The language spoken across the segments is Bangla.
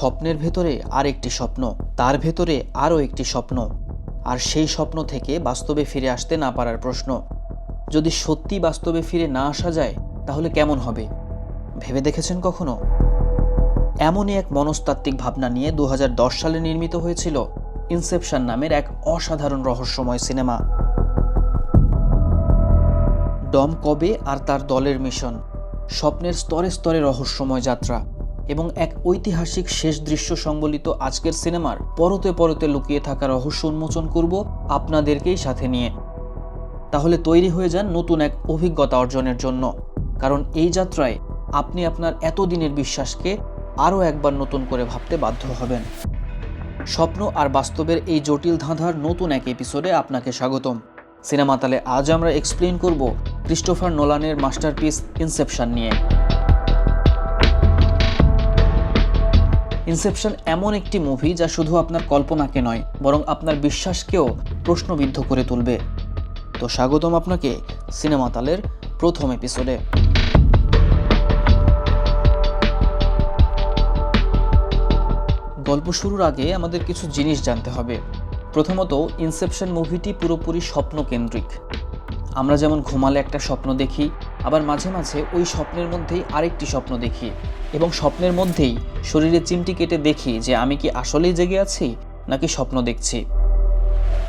স্বপ্নের ভেতরে আর একটি স্বপ্ন, তার ভেতরে আরও একটি স্বপ্ন। আর সেই স্বপ্ন থেকে বাস্তবে ফিরে আসতে না পারার প্রশ্ন। যদি সত্যি বাস্তবে ফিরে না আসা যায়, তাহলে কেমন হবে? ভেবে দেখেছেন কখনো? এমনই এক মনস্তাত্ত্বিক ভাবনা নিয়ে দু হাজার দশ সালে নির্মিত হয়েছিল ইনসেপশন নামের এক অসাধারণ রহস্যময় সিনেমা। ডম কবে আর তার দলের মিশন? স্বপ্নের স্তরে স্তরে রহস্যময় যাত্রা। এবং এক ঐতিহাসিক শেষ দৃশ্য সংবলিত আজকের সিনেমার পরতে পরতে লুকিয়ে থাকা রহস্য উন্মোচন করব আপনাদেরকেই সাথে নিয়ে। তাহলে তৈরি হয়ে যান নতুন এক অভিজ্ঞতা অর্জনের জন্য। কারণ এই যাত্রায় আপনি আপনার এতদিনের বিশ্বাসকে আরও একবার নতুন করে ভাবতে বাধ্য হবেন। স্বপ্ন আর বাস্তবের এই জটিল ধাঁধার নতুন এক এপিসোডে আপনাকে স্বাগতম। সিনেমা তালে আজ আমরা এক্সপ্লেন করব ক্রিস্টোফার নোলানের মাস্টারপিস ইনসেপশন নিয়ে। ইনসেপশন এমন একটি মুভি যা শুধু আপনার কল্পনাকে নয়, বরং আপনার বিশ্বাসকেও প্রশ্নবিদ্ধ করে তুলবে। তো স্বাগতম আপনাকে সিনেমা তালের প্রথম এপিসোডে গল্প শুরুর আগে আমাদের কিছু জিনিস জানতে হবে। প্রথমত, ইনসেপশন মুভিটি পুরোপুরি স্বপ্ন কেন্দ্রিক আমরা যেমন ঘুমালে একটা স্বপ্ন দেখি আবার মাঝে মাঝে ওই স্বপ্নের মধ্যেই আরেকটি স্বপ্ন দেখি এবং স্বপ্নের মধ্যেই শরীরে চিমটি কেটে দেখি যে আমি কি আসলেই জেগে আছি নাকি স্বপ্ন দেখছি।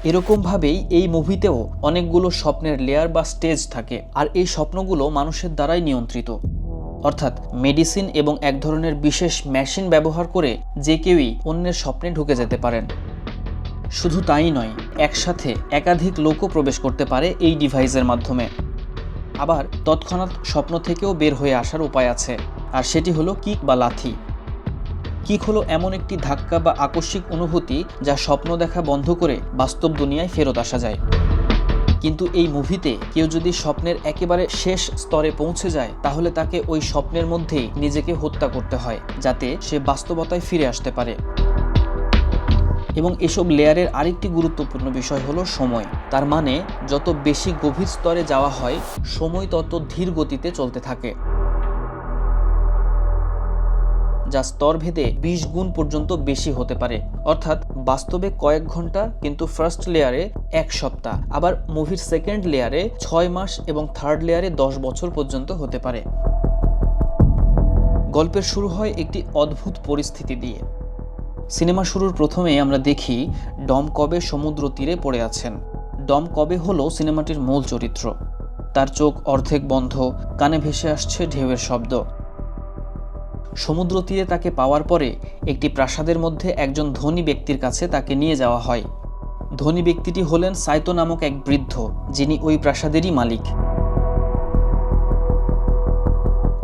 এরকমভাবেই এই মুভিতেও অনেকগুলো স্বপ্নের লেয়ার বা স্টেজ থাকে আর এই স্বপ্নগুলো মানুষের দ্বারাই নিয়ন্ত্রিত। অর্থাৎ মেডিসিন এবং এক ধরনের বিশেষ মেশিন ব্যবহার করে যে কেউই অন্যের স্বপ্নে ঢুকে যেতে পারেন। শুধু তাই নয়, একসাথে একাধিক লোকও প্রবেশ করতে পারে এই ডিভাইসের মাধ্যমে। আবার তৎক্ষণাৎ স্বপ্ন থেকেও বের হয়ে আসার উপায় আছে, আর সেটি হলো কিক বা লাথি। কিক হলো এমন একটি ধাক্কা বা আকস্মিক অনুভূতি যা স্বপ্ন দেখা বন্ধ করে বাস্তব দুনিয়ায় ফেরত আসা যায়। কিন্তু এই মুভিতে কেউ যদি স্বপ্নের একেবারে শেষ স্তরে পৌঁছে যায়, তাহলে তাকে ওই স্বপ্নের মধ্যেই নিজেকে হত্যা করতে হয়, যাতে সে বাস্তবতায় ফিরে আসতে পারে। এবং এসব লেয়ারের আরেকটি গুরুত্বপূর্ণ বিষয় হলো সময়। তার মানে যত বেশি গভীর স্তরে যাওয়া হয়, সময় তত ধীর গতিতে চলতে থাকে। যা স্তরভেদে বিশ গুণ পর্যন্ত বেশি হতে পারে। অর্থাৎ, বাস্তবে কয়েক ঘণ্টা, কিন্তু ফার্স্ট লেয়ারে এক সপ্তাহ। আবার মুভির সেকেন্ড লেয়ারে ছয় মাস এবং থার্ড লেয়ারে দশ বছর পর্যন্ত হতে পারে। গল্পের শুরু হয় একটি অদ্ভুত পরিস্থিতি দিয়ে। সিনেমা শুরুর প্রথমে আমরা দেখি ডম কবে সমুদ্র তীরে পড়ে আছেন। ডম কবে হলো সিনেমাটির মূল চরিত্র? তার চোখ অর্ধেক বন্ধ, কানে ভেসে আসছে ঢেউয়ের শব্দ। সমুদ্র তীরে তাকে পাওয়ার পরে একটি প্রাসাদের মধ্যে একজন ধনী ব্যক্তির কাছে তাকে নিয়ে যাওয়া হয়। ধনী ব্যক্তিটি হলেন সাইতো নামক এক বৃদ্ধ, যিনি ওই প্রাসাদেরই মালিক।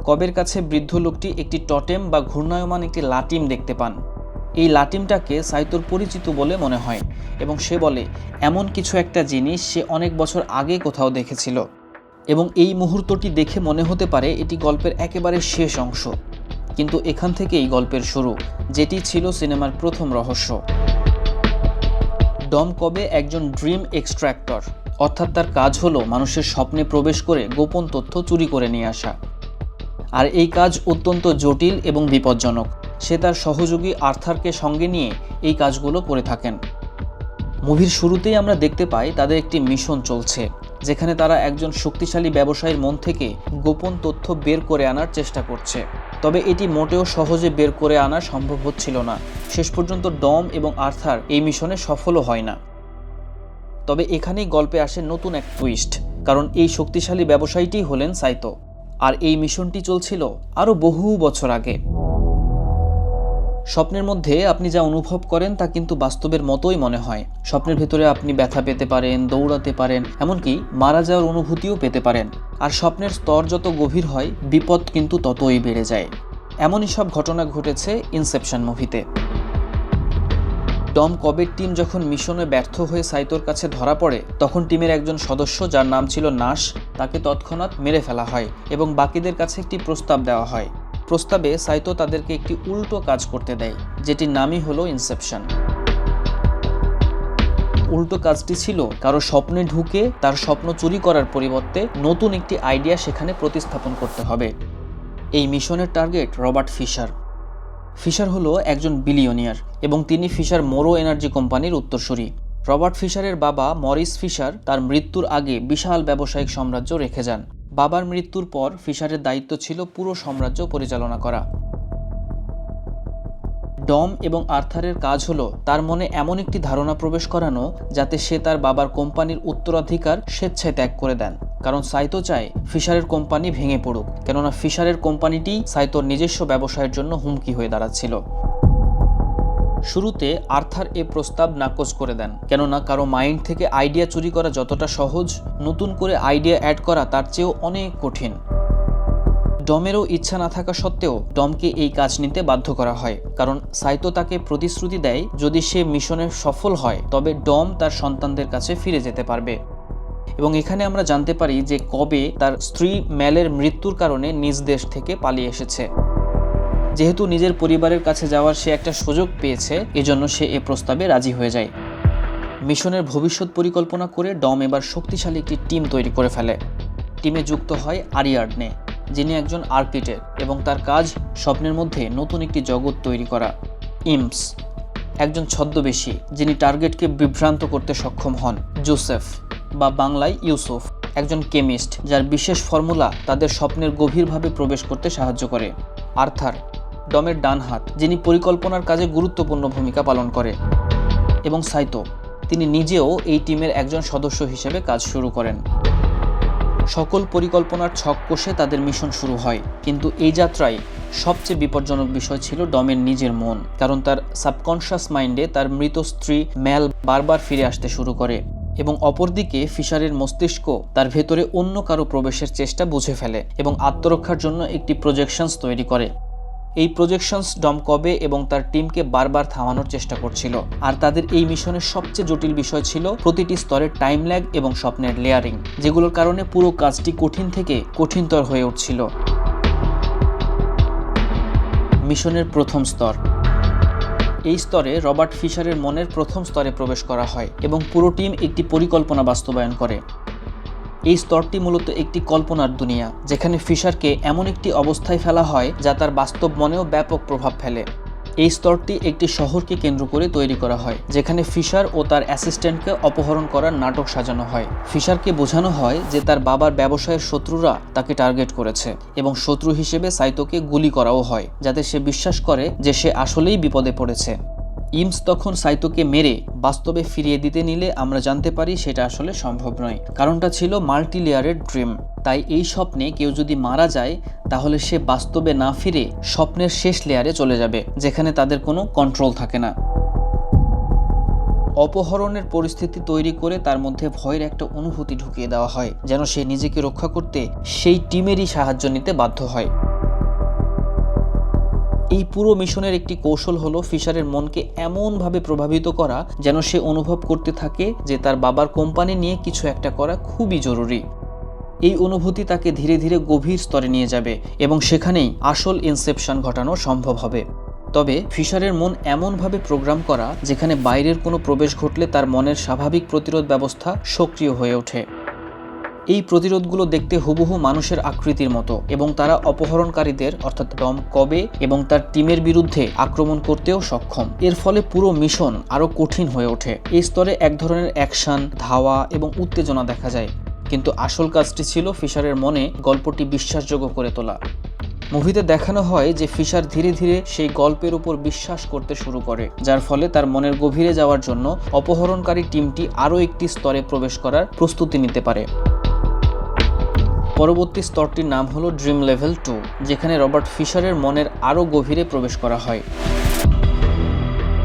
কবের কাছে বৃদ্ধ লোকটি একটি টটেম বা ঘূর্ণায়মান একটি লাটিম দেখতে পান? এই লাটিমটাকে সাইতোর পরিচিত বলে মনে হয় এবং সে বলে, এমন কিছু একটা জিনিস সে অনেক বছর আগে কোথাও দেখেছিল এবং এই মুহূর্তটি দেখে মনে হতে পারে এটি গল্পের একেবারে শেষ অংশ। কিন্তু এখান থেকেই গল্পের শুরু, যেটি ছিল সিনেমার প্রথম রহস্য। ডম কবে একজন ড্রিম এক্সট্র্যাক্টর অর্থাৎ তার কাজ হলো মানুষের স্বপ্নে প্রবেশ করে গোপন তথ্য চুরি করে নিয়ে আসা। আর এই কাজ অত্যন্ত জটিল এবং বিপজ্জনক। সে তার সহযোগী আর্থারকে সঙ্গে নিয়ে এই কাজগুলো করে থাকেন। মুভির শুরুতেই আমরা দেখতে পাই তাদের একটি মিশন চলছে, যেখানে তারা একজন শক্তিশালী ব্যবসায়ীর মন থেকে গোপন তথ্য বের করে আনার চেষ্টা করছে। তবে এটি মোটেও সহজে বের করে আনা সম্ভব হচ্ছিল না। শেষ পর্যন্ত ডম এবং আর্থার এই মিশনে সফলও হয় না। তবে এখানেই গল্পে আসে নতুন এক টুইস্ট কারণ এই শক্তিশালী ব্যবসায়ীটি হলেন সাইতো। আর এই মিশনটি চলছিল আরও বহু বছর আগে। স্বপ্নের মধ্যে আপনি যা অনুভব করেন তা কিন্তু বাস্তবের মতোই মনে হয়। স্বপ্নের ভেতরে আপনি ব্যথা পেতে পারেন, দৌড়াতে পারেন, এমনকি মারা যাওয়ার অনুভূতিও পেতে পারেন। আর স্বপ্নের স্তর যত গভীর হয়, বিপদ কিন্তু ততই বেড়ে যায়। এমনই সব ঘটনা ঘটেছে ইনসেপশন মুভিতে। ডম কবের টিম যখন মিশনে ব্যর্থ হয়ে সাইতোর কাছে ধরা পড়ে, তখন টিমের একজন সদস্য যার নাম ছিল নাশ, তাকে তৎক্ষণাৎ মেরে ফেলা হয় এবং বাকিদের কাছে একটি প্রস্তাব দেওয়া হয়। প্রস্তাবে সাইতো তাদেরকে একটি উল্টো কাজ করতে দেয়, যেটির নামই হলো ইনসেপশন উল্টো কাজটি ছিল, কারও স্বপ্নে ঢুকে তার স্বপ্ন চুরি করার পরিবর্তে নতুন একটি আইডিয়া সেখানে প্রতিস্থাপন করতে হবে। এই মিশনের টার্গেট রবার্ট ফিশার। ফিশার হলো একজন বিলিয়নিয়ার এবং তিনি ফিশার মোরো এনার্জি কোম্পানির উত্তরসূরি। রবার্ট ফিশারের বাবা মরিস ফিশার তার মৃত্যুর আগে বিশাল ব্যবসায়িক সাম্রাজ্য রেখে যান। বাবার মৃত্যুর পর ফিশারের দায়িত্ব ছিল পুরো সাম্রাজ্য পরিচালনা করা। ডম এবং আর্থারের কাজ হলো তার মনে এমন একটি ধারণা প্রবেশ করানো যাতে সে তার বাবার কোম্পানির উত্তরাধিকার স্বেচ্ছায় ত্যাগ করে দেন। কারণ সাইতো চায় ফিশারের কোম্পানি ভেঙে পড়ুক, কেননা ফিশারের কোম্পানিটি সাইতোর নিজস্ব ব্যবসায়ের জন্য হুমকি হয়ে দাঁড়াচ্ছিল। শুরুতে আর্থার এ প্রস্তাব নাকচ করে দেন। কেননা কারও মাইন্ড থেকে আইডিয়া চুরি করা যতটা সহজ, নতুন করে আইডিয়া অ্যাড করা তার চেয়েও অনেক কঠিন। ডমেরও ইচ্ছা না থাকা সত্ত্বেও ডমকে এই কাজ নিতে বাধ্য করা হয়, কারণ সাইতো তাকে প্রতিশ্রুতি দেয়, যদি সে মিশনে সফল হয়, তবে ডম তার সন্তানদের কাছে ফিরে যেতে পারবে। এবং এখানে আমরা জানতে পারি যে কবে তার স্ত্রী ম্যালের মৃত্যুর কারণে নিজ দেশ থেকে পালিয়ে এসেছে। যেহেতু নিজের পরিবারের কাছে যাওয়ার সে একটা সুযোগ পেয়েছে, এজন্য সে এ প্রস্তাবে রাজি হয়ে যায়। মিশনের ভবিষ্যৎ পরিকল্পনা করে ডম এবার শক্তিশালী একটি টিম তৈরি করে ফেলে। টিমে যুক্ত হয় আরিয়ার্ডনে যিনি একজন আর্কিটেক্ট এবং তার কাজ স্বপ্নের মধ্যে নতুন একটি জগৎ তৈরি করা, ইমস। একজন ছদ্মবেশী, যিনি টার্গেটকে বিভ্রান্ত করতে সক্ষম হন, জোসেফ, বা বাংলায় ইউসুফ। একজন কেমিস্ট, যার বিশেষ ফর্মুলা তাদের স্বপ্নের গভীরভাবে প্রবেশ করতে সাহায্য করে। আর্থার ডমের ডান হাত, যিনি পরিকল্পনার কাজে গুরুত্বপূর্ণ ভূমিকা পালন করে, এবং সাইতো, তিনি নিজেও এই টিমের একজন সদস্য হিসেবে কাজ শুরু করেন। সকল পরিকল্পনার ছক কষে তাদের মিশন শুরু হয়, কিন্তু এই যাত্রায় সবচেয়ে বিপজ্জনক বিষয় ছিল ডমের নিজের মন, কারণ তার সাবকনশাস মাইন্ডে তার মৃত স্ত্রী ম্যাল বারবার ফিরে আসতে শুরু করে, এবং অপরদিকে ফিশারের মস্তিষ্ক তার ভেতরে অন্য কারও প্রবেশের চেষ্টা বুঝে ফেলে, এবং আত্মরক্ষার জন্য একটি প্রজেকশনস তৈরি করে। এই প্রজেকশনস ডম কবে এবং তার টিমকে বারবার থামানোর চেষ্টা করছিল। আর তাদের এই মিশনের সবচেয়ে জটিল বিষয় ছিল প্রতিটি স্তরের টাইম ল্যাগ এবং স্বপ্নের লেয়ারিং যেগুলোর কারণে পুরো কাজটি কঠিন থেকে কঠিনতর হয়ে উঠছিল। মিশনের প্রথম স্তর। এই স্তরে রবার্ট ফিশারের মনের প্রথম স্তরে প্রবেশ করা হয় এবং পুরো টিম একটি পরিকল্পনা বাস্তবায়ন করে। এই স্তরটি মূলত একটি কল্পনার দুনিয়া, যেখানে ফিশারকে এমন একটি অবস্থায় ফেলা হয় যা তার বাস্তব মনেও ব্যাপক প্রভাব ফেলে। এই স্তরটি একটি শহরকে কেন্দ্র করে তৈরি করা হয়, যেখানে ফিশার ও তার অ্যাসিস্ট্যান্টকে অপহরণ করার নাটক সাজানো হয়। ফিশারকে বোঝানো হয় যে তার বাবার ব্যবসায়ের শত্রুরা তাকে টার্গেট করেছে এবং শত্রু হিসেবে সাইতোকে গুলি করাও হয়, যাতে সে বিশ্বাস করে যে সে আসলেই বিপদে পড়েছে। ইমস তখন সাইতোকে মেরে বাস্তবে ফিরিয়ে দিতে নিলে আমরা জানতে পারি সেটা আসলে সম্ভব নয়। কারণটা ছিল মাল্টি লেয়ারের ড্রিম। তাই এই স্বপ্নে কেউ যদি মারা যায়, তাহলে সে বাস্তবে না ফিরে স্বপ্নের শেষ লেয়ারে চলে যাবে, যেখানে তাদের কোনো কন্ট্রোল থাকে না। অপহরণের পরিস্থিতি তৈরি করে তার মধ্যে ভয়ের একটা অনুভূতি ঢুকিয়ে দেওয়া হয়, যেন সে নিজেকে রক্ষা করতে সেই টিমেরই সাহায্য নিতে বাধ্য হয়। এই পুরো মিশনের একটি কৌশল হলো ফিশারের মনকে এমনভাবে প্রভাবিত করা যেন সে অনুভব করতে থাকে যে তার বাবার কোম্পানি নিয়ে কিছু একটা করা খুবই জরুরি। এই অনুভূতি তাকে ধীরে ধীরে গভীর স্তরে নিয়ে যাবে এবং সেখানেই আসল ইনসেপশন ঘটানো সম্ভব হবে। তবে ফিশারের মন এমনভাবে প্রোগ্রাম করা যেখানে বাইরের কোনো প্রবেশ ঘটলে তার মনের স্বাভাবিক প্রতিরোধ ব্যবস্থা সক্রিয় হয়ে ওঠে। এই প্রতিরোধগুলো দেখতে হুবহু মানুষের আকৃতির মতো এবং তারা অপহরণকারীদের, অর্থাৎ ডম কবে এবং তার টিমের বিরুদ্ধে আক্রমণ করতেও সক্ষম। এর ফলে পুরো মিশন আরও কঠিন হয়ে ওঠে। এই স্তরে এক ধরনের অ্যাকশন, ধাওয়া এবং উত্তেজনা দেখা যায়। কিন্তু আসল কাজটি ছিল ফিশারের মনে গল্পটি বিশ্বাসযোগ্য করে তোলা। মুভিতে দেখানো হয় যে ফিশার ধীরে ধীরে সেই গল্পের উপর বিশ্বাস করতে শুরু করে, যার ফলে তার মনের গভীরে যাওয়ার জন্য অপহরণকারী টিমটি আরও একটি স্তরে প্রবেশ করার প্রস্তুতি নিতে পারে। পরবর্তী স্তরটির নাম হলো ড্রিম লেভেল টু, যেখানে রবার্ট ফিশারের মনের আরও গভীরে প্রবেশ করা হয়।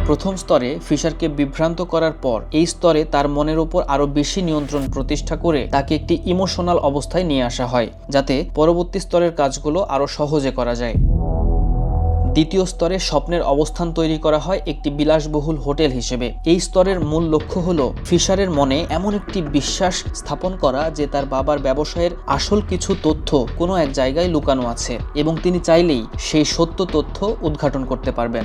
প্রথম স্তরে ফিশারকে বিভ্রান্ত করার পর, এই স্তরে তার মনের ওপর আরও বেশি নিয়ন্ত্রণ প্রতিষ্ঠা করে তাকে একটি ইমোশনাল অবস্থায় নিয়ে আসা হয়, যাতে পরবর্তী স্তরের কাজগুলো আরও সহজে করা যায়। দ্বিতীয় স্তরে স্বপ্নের অবস্থান তৈরি করা হয় একটি বিলাসবহুল হোটেল হিসেবে। এই স্তরের মূল লক্ষ্য হল ফিশারের মনে এমন একটি বিশ্বাস স্থাপন করা যে তার বাবার ব্যবসায়ের আসল কিছু তথ্য কোনো এক জায়গায় লুকানো আছে এবং তিনি চাইলেই সেই সত্য তথ্য উদ্ঘাটন করতে পারবেন।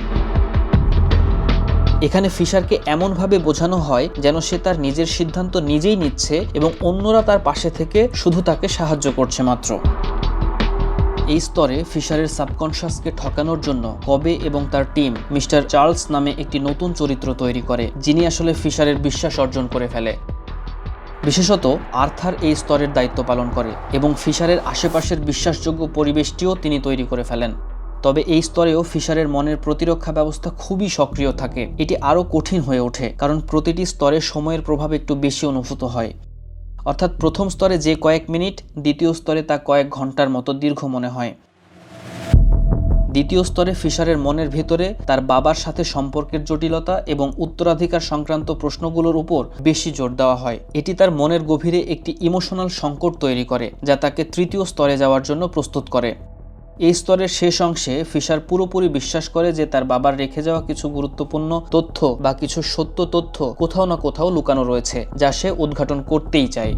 এখানে ফিশারকে এমনভাবে বোঝানো হয় যেন সে তার নিজের সিদ্ধান্ত নিজেই নিচ্ছে এবং অন্যরা তার পাশে থেকে শুধু তাকে সাহায্য করছে মাত্র। এই স্তরে ফিশারের সাবকনশাসকে ঠকানোর জন্য কবে এবং তার টিম মিস্টার চার্লস নামে একটি নতুন চরিত্র তৈরি করে, যিনি আসলে ফিশারের বিশ্বাস অর্জন করে ফেলে। বিশেষত, আর্থার এই স্তরের দায়িত্ব পালন করে এবং ফিশারের আশেপাশের বিশ্বাসযোগ্য পরিবেশটিও তিনি তৈরি করে ফেলেন। তবে এই স্তরেও ফিশারের মনের প্রতিরক্ষা ব্যবস্থা খুবই সক্রিয় থাকে। এটি আরও কঠিন হয়ে ওঠে, কারণ প্রতিটি স্তরে সময়ের প্রভাব একটু বেশি অনুভূত হয়। অর্থাৎ প্রথম স্তরে যে কয়েক মিনিট, দ্বিতীয় স্তরে তা কয়েক ঘণ্টার মতো দীর্ঘ মনে হয়। দ্বিতীয় স্তরে ফিশারের মনের ভেতরে তার বাবার সাথে সম্পর্কের জটিলতা এবং উত্তরাধিকার সংক্রান্ত প্রশ্নগুলোর উপর বেশি জোর দেওয়া হয়। এটি তার মনের গভীরে একটি ইমোশনাল সংকট তৈরি করে, যা তাকে তৃতীয় স্তরে যাওয়ার জন্য প্রস্তুত করে। এই স্তরের শেষ অংশে ফিশার পুরোপুরি বিশ্বাস করে যে তার বাবার রেখে যাওয়া কিছু গুরুত্বপূর্ণ তথ্য বা কিছু সত্য তথ্য কোথাও না কোথাও লুকানো রয়েছে, যা সে উদ্ঘাটন করতেই চায়।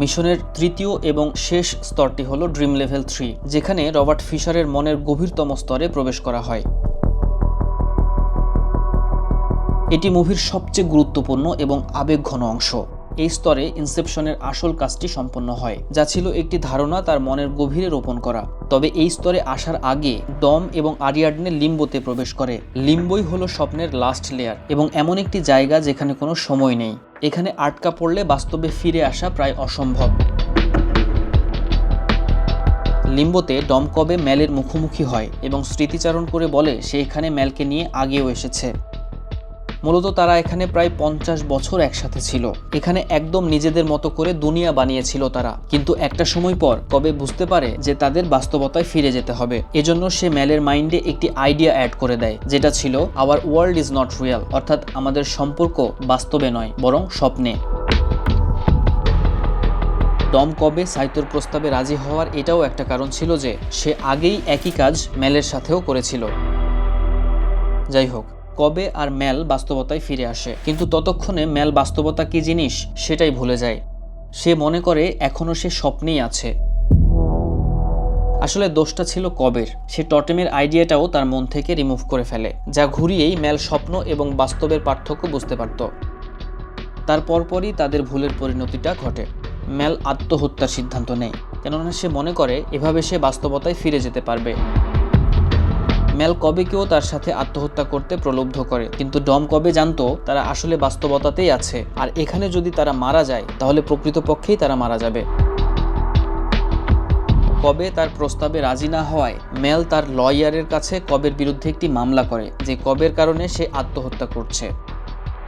মিশনের তৃতীয় এবং শেষ স্তরটি হল ড্রিম লেভেল থ্রি, যেখানে রবার্ট ফিশারের মনের গভীরতম স্তরে প্রবেশ করা হয়। এটি মুভির সবচেয়ে গুরুত্বপূর্ণ এবং আবেগঘন অংশ। এই স্তরে ইনসেপশনের আসল কাজটি সম্পন্ন হয়, যা ছিল একটি ধারণা তার মনের গভীরে রোপণ করা। তবে এই স্তরে আসার আগে ডম এবং আরিয়াডনে লিম্বোতে প্রবেশ করে। লিম্বই হলো স্বপ্নের লাস্ট লেয়ার এবং এমন একটি জায়গা যেখানে কোনো সময় নেই। এখানে আটকা পড়লে বাস্তবে ফিরে আসা প্রায় অসম্ভব। লিম্বোতে ডম কবে ম্যালের মুখোমুখি হয় এবং স্মৃতিচারণ করে বলে সে এখানে ম্যালকে নিয়ে আগেও এসেছে। মূলত তারা এখানে প্রায় পঞ্চাশ বছর একসাথে ছিল। এখানে একদম নিজেদের মতো করে দুনিয়া বানিয়েছিল তারা। কিন্তু একটা সময় পর, কবে বুঝতে পারে যে তাদের বাস্তবতায় ফিরে যেতে হবে। এজন্য সে ম্যালের মাইন্ডে একটি আইডিয়া অ্যাড করে দেয়, যেটা ছিল our world is not real অর্থাৎ আমাদের সম্পর্ক বাস্তবে নয়, বরং স্বপ্নে। ডম কবে সাইতোর প্রস্তাবে রাজি হওয়ার এটাও একটা কারণ ছিল যে, সে আগেই একই কাজ ম্যালের সাথেও করেছিল। যাই হোক। কবে আর ম্যাল বাস্তবতায় ফিরে আসে। কিন্তু ততক্ষণে ম্যাল বাস্তবতা কি জিনিস, সেটাই ভুলে যায়। সে মনে করে এখনও সে স্বপ্নেই আছে। আসলে দোষটা ছিল কবের? সে টটেমের আইডিয়াটাও তার মন থেকে রিমুভ করে ফেলে, যা ঘুরিয়েই ম্যাল স্বপ্ন এবং বাস্তবের পার্থক্য বুঝতে পারত। তার পরপরই তাদের ভুলের পরিণতিটা ঘটে। ম্যাল আত্মহত্যার সিদ্ধান্ত নেয়, কেননা সে মনে করে, এভাবে সে বাস্তবতায় ফিরে যেতে পারবে। ম্যাল কবেকেও তার সাথে আত্মহত্যা করতে প্রলুব্ধ করে। কিন্তু ডম কবে জানতো তারা আসলে বাস্তবতাতেই আছে। আর এখানে যদি তারা মারা যায়, তাহলে প্রকৃতপক্ষেই তারা মারা যাবে। কবে তার প্রস্তাবে রাজি না হওয়ায় মেল তার লয়ারের কাছে কবের বিরুদ্ধে একটি মামলা করে, যে কবের কারণে সে আত্মহত্যা করছে।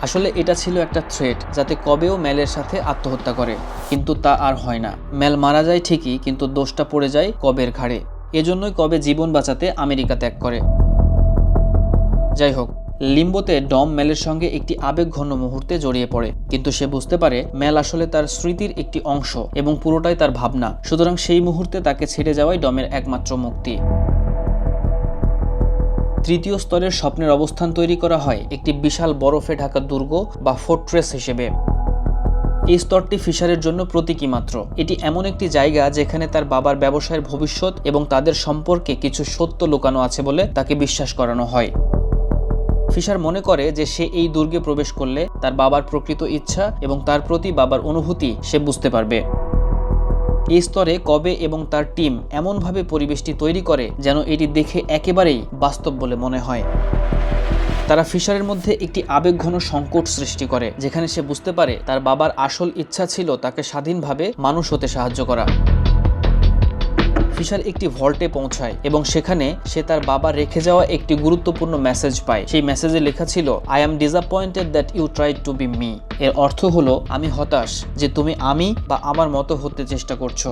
আসলে এটা ছিল একটা থ্রেট যাতে কবেও ম্যালের সাথে আত্মহত্যা করে। কিন্তু তা আর হয় না। ম্যাল মারা যায় ঠিকই, কিন্তু দোষটা পড়ে যায় কবের ঘাড়ে। এজন্যই কবে জীবন বাঁচাতে আমেরিকা ত্যাগ করে। যাই হোক লিম্বোতে ডম ম্যালের সঙ্গে একটি আবেগঘন মুহূর্তে জড়িয়ে পড়ে, কিন্তু সে বুঝতে পারে মেল আসলে তার স্মৃতির একটি অংশ এবং পুরোটাই তার ভাবনা, সুতরাং সেই মুহূর্তে তাকে ছেড়ে যাওয়াই ডমের একমাত্র মুক্তি। তৃতীয় স্তরের স্বপ্নের অবস্থান তৈরি করা হয় একটি বিশাল বরফে ঢাকা দুর্গ বা ফোর্ট্রেস হিসেবে। এই স্তরটি ফিশারের জন্য প্রতীকী মাত্র। এটি এমন একটি জায়গা যেখানে তার বাবার ব্যবসায়ের ভবিষ্যৎ এবং তাদের সম্পর্কে কিছু সত্য লুকানো আছে বলে তাকে বিশ্বাস করানো হয়। ফিশার মনে করে যে সে এই দুর্গে প্রবেশ করলে তার বাবার প্রকৃত ইচ্ছা এবং তার প্রতি বাবার অনুভূতি সে বুঝতে পারবে। এই স্তরে কবে এবং তার টিম এমনভাবে পরিবেশটি তৈরি করে যেন এটি দেখে একেবারেই বাস্তব বলে মনে হয়। তারা ফিশারের মধ্যে একটি আবেগঘন সংকট সৃষ্টি করে, যেখানে সে বুঝতে পারে তার বাবার আসল ইচ্ছা ছিল তাকে স্বাধীনভাবে মানুষ হতে সাহায্য করা। ফিশার একটি ভল্টে পৌঁছায় এবং সেখানে সে তার বাবা রেখে যাওয়া একটি গুরুত্বপূর্ণ মেসেজ পায়। সেই মেসেজে লেখা ছিল I am disappointed that you try to be me এর অর্থ হলো, আমি হতাশ যে তুমি আমি বা আমার মতো হতে চেষ্টা করছ।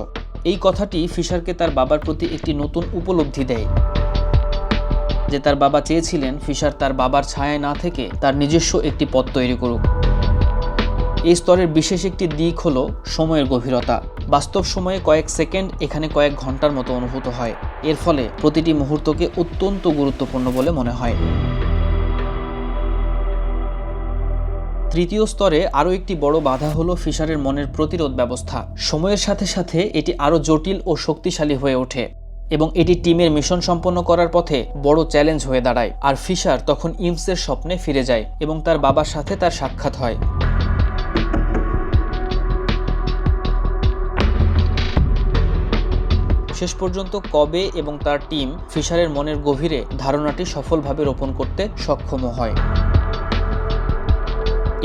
এই কথাটি ফিশারকে তার বাবার প্রতি একটি নতুন উপলব্ধি দেয়। যে তার বাবা চেয়েছিলেন, ফিশার তার বাবার ছায়ায় না থেকে তার নিজস্ব একটি পথ তৈরি করুক। এই স্তরের বিশেষ একটি দিক হলো সময়ের গভীরতা। বাস্তব সময়ে কয়েক সেকেন্ড এখানে কয়েক ঘণ্টার মতো অনুভূত হয়। এর ফলে প্রতিটি মুহূর্তকে অত্যন্ত গুরুত্বপূর্ণ বলে মনে হয়। তৃতীয় স্তরে আরও একটি বড় বাধা হলো ফিশারের মনের প্রতিরোধ ব্যবস্থা। সময়ের সাথে সাথে এটি আরও জটিল ও শক্তিশালী হয়ে ওঠে। এবং এটি টিমের মিশন সম্পন্ন করার পথে বড় চ্যালেঞ্জ হয়ে দাঁড়ায়। আর ফিশার তখন ইমসের স্বপ্নে ফিরে যায় এবং তার বাবার সাথে তার সাক্ষাৎ হয়। শেষ পর্যন্ত কবে এবং তার টিম ফিশারের মনের গভীরে ধারণাটি সফলভাবে রোপণ করতে সক্ষম হয়।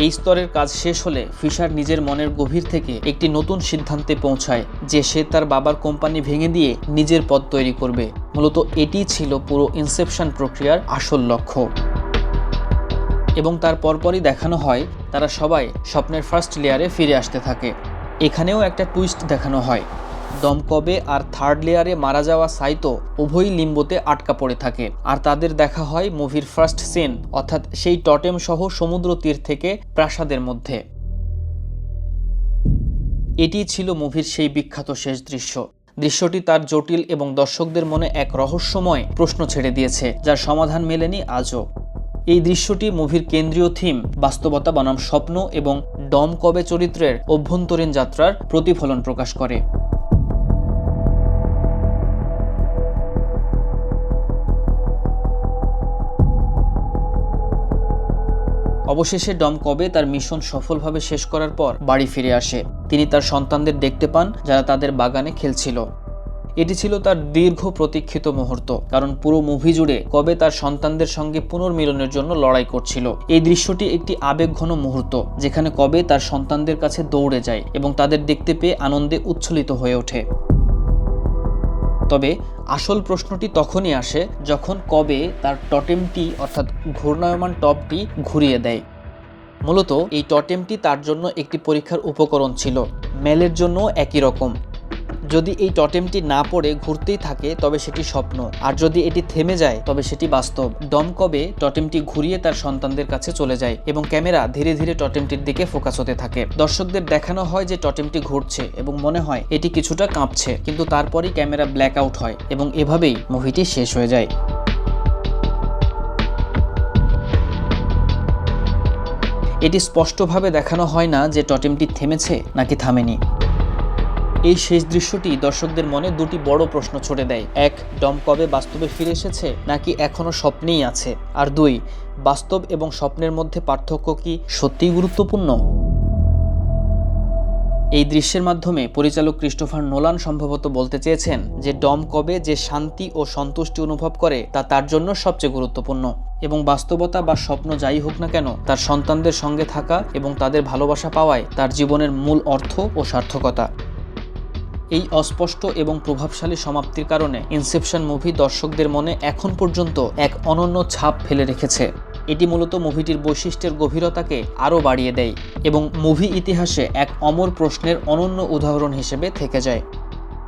এই স্তরের কাজ শেষ হলে ফিশার নিজের মনের গভীর থেকে একটি নতুন সিদ্ধান্তে পৌঁছায় যে সে তার বাবার কোম্পানি ভেঙে দিয়ে নিজের পথ তৈরি করবে। মূলত এটি ছিল পুরো ইনসেপশন প্রক্রিয়ার আসল লক্ষ্য। এবং তার পরপরই দেখানো হয়, তারা সবাই স্বপ্নের ফার্স্ট লেয়ারে ফিরে আসতে থাকে। এখানেও একটা টুইস্ট দেখানো হয়। দমকবে আর থার্ড লেয়ারে মারা যাওয়া সাইতো উভয়ই লিম্বোতে আটকা পড়ে থাকে। আর তাদের দেখা হয় মুভির ফার্স্ট সিন অর্থাৎ সেই টটেম সহ সমুদ্র তীর থেকে প্রাসাদের মধ্যে। এটি ছিল মুভির সেই বিখ্যাত শেষ দৃশ্য। দৃশ্যটি তার জটিল এবং দর্শকদের মনে এক রহস্যময় প্রশ্ন ছেড়ে দিয়েছে, যার সমাধান মেলেনি আজও। এই দৃশ্যটি মুভির কেন্দ্রীয় থিম, বাস্তবতা বনাম স্বপ্ন এবং ডম কবে চরিত্রের অভ্যন্তরীণ যাত্রার প্রতিফলন প্রকাশ করে। অবশেষে ডম কবে তার মিশন সফলভাবে শেষ করার পর বাড়ি ফিরে আসে। তিনি তার সন্তানদের দেখতে পান, যারা তাদের বাগানে খেলছিল। এটি ছিল তার দীর্ঘ প্রতীক্ষিত মুহূর্ত, কারণ পুরো মুভি জুড়ে কবে তার সন্তানদের সঙ্গে পুনর্মিলনের জন্য লড়াই করছিল। এই দৃশ্যটি একটি আবেগঘন মুহূর্ত, যেখানে কবে তার সন্তানদের কাছে দৌড়ে যায় এবং তাদের দেখতে পেয়ে আনন্দে উচ্ছ্বলিত হয়ে ওঠে। তবে আসল প্রশ্নটি তখনই আসে যখন কবে তার টটেমটি অর্থাৎ ঘূর্ণায়মান টপটি ঘুরিয়ে দেয়। মূলত এই টটেমটি তার জন্য একটি পরীক্ষার উপকরণ ছিল। মেলের জন্য একই রকম। যদি এই টটেমটি না পড়ে ঘুরতেই থাকে, তবে সেটি স্বপ্ন। আর যদি এটি থেমে যায়, তবে সেটি বাস্তব। ডম কবে টটেমটি ঘুরিয়ে তার সন্তানদের কাছে চলে যায় এবং ক্যামেরা ধীরে ধীরে টটেমটির দিকে ফোকাস হতে থাকে। দর্শকদের দেখানো হয় যে টটেমটি ঘুরছে এবং মনে হয় এটি কিছুটা কাঁপছে, কিন্তু তারপরই ক্যামেরা ব্ল্যাক আউট হয় এবং এভাবেই মুভিটি শেষ হয়ে যায়। এটি স্পষ্টভাবে দেখানো হয় না যে টটেমটি থেমেছে নাকি থামেনি। এই শেষ দৃশ্যটি দর্শকদের মনে দুটি বড় প্রশ্ন ছড়ে দেয়। এক ডম কবে বাস্তবে ফিরে এসেছে, নাকি এখনও স্বপ্নেই আছে? আর দুই, বাস্তব এবং স্বপ্নের মধ্যে পার্থক্য কি সত্যিই গুরুত্বপূর্ণ? এই দৃশ্যের মাধ্যমে পরিচালক ক্রিস্টোফার নোলান সম্ভবত বলতে চেয়েছেন যে ডম কবে যে শান্তি ও সন্তুষ্টি অনুভব করে তা তার জন্য সবচেয়ে গুরুত্বপূর্ণ এবং বাস্তবতা বা স্বপ্ন যাই হোক না কেন, তার সন্তানদের সঙ্গে থাকা এবং তাদের ভালোবাসা পাওয়ায় তার জীবনের মূল অর্থ ও সার্থকতা। এই অস্পষ্ট এবং প্রভাবশালী সমাপ্তির কারণে ইনসেপশন মুভি দর্শকদের মনে এখন পর্যন্ত এক অনন্য ছাপ ফেলে রেখেছে। এটি মূলত মুভিটির বৈশিষ্ট্যের গভীরতাকে আরও বাড়িয়ে দেয় এবং মুভি ইতিহাসে এক অমর প্রশ্নের অনন্য উদাহরণ হিসেবে থেকে যায়।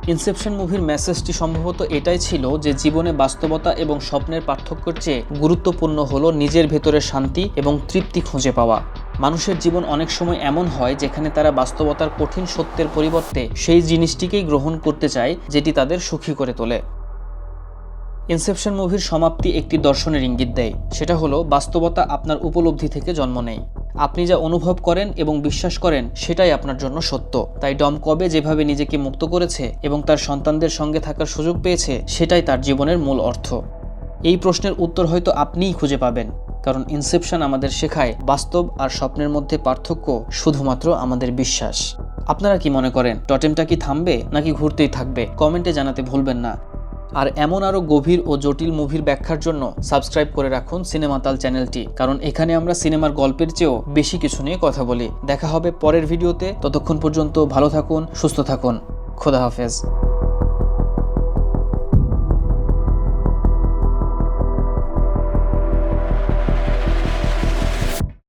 ইনসেপশন মুভির মেসেজটি সম্ভবত এটাই ছিল যে জীবনে বাস্তবতা এবং স্বপ্নের পার্থক্যের চেয়ে গুরুত্বপূর্ণ হলো নিজের ভেতরে শান্তি এবং তৃপ্তি খুঁজে পাওয়া। মানুষের জীবন অনেক সময় এমন হয় যেখানে তারা বাস্তবতার কঠিন সত্যের পরিবর্তে সেই জিনিসটিকেই গ্রহণ করতে চায় যেটি তাদের সুখী করে তোলে। ইনসেপশন মুভির সমাপ্তি একটি দর্শনের ইঙ্গিত দেয়। সেটা হলো, বাস্তবতা আপনার উপলব্ধি থেকে জন্ম নেয়। আপনি যা অনুভব করেন এবং বিশ্বাস করেন, সেটাই আপনার জন্য সত্য। তাই ডম কবে যেভাবে নিজেকে মুক্ত করেছে এবং তার সন্তানদের সঙ্গে থাকার সুযোগ পেয়েছে, সেটাই তার জীবনের মূল অর্থ। এই প্রশ্নের উত্তর হয়তো আপনিই খুঁজে পাবেন। কারণ ইনসেপশন আমাদের শেখায় বাস্তব আর স্বপ্নের মধ্যে পার্থক্য শুধুমাত্র আমাদের বিশ্বাস। আপনারা কি মনে করেন, টটেমটা কি থামবে নাকি ঘুরতেই থাকবে? কমেন্টে জানাতে ভুলবেন না। আর এমন আরও গভীর ও জটিল মুভির ব্যাখ্যার জন্য সাবস্ক্রাইব করে রাখুন সিনেমাতাল চ্যানেলটি, কারণ এখানে আমরা সিনেমার গল্পের চেয়েও বেশি কিছু নিয়ে কথা বলি। দেখা হবে পরের ভিডিওতে, ততক্ষণ পর্যন্ত ভালো থাকুন, সুস্থ থাকুন। খোদা হাফেজ।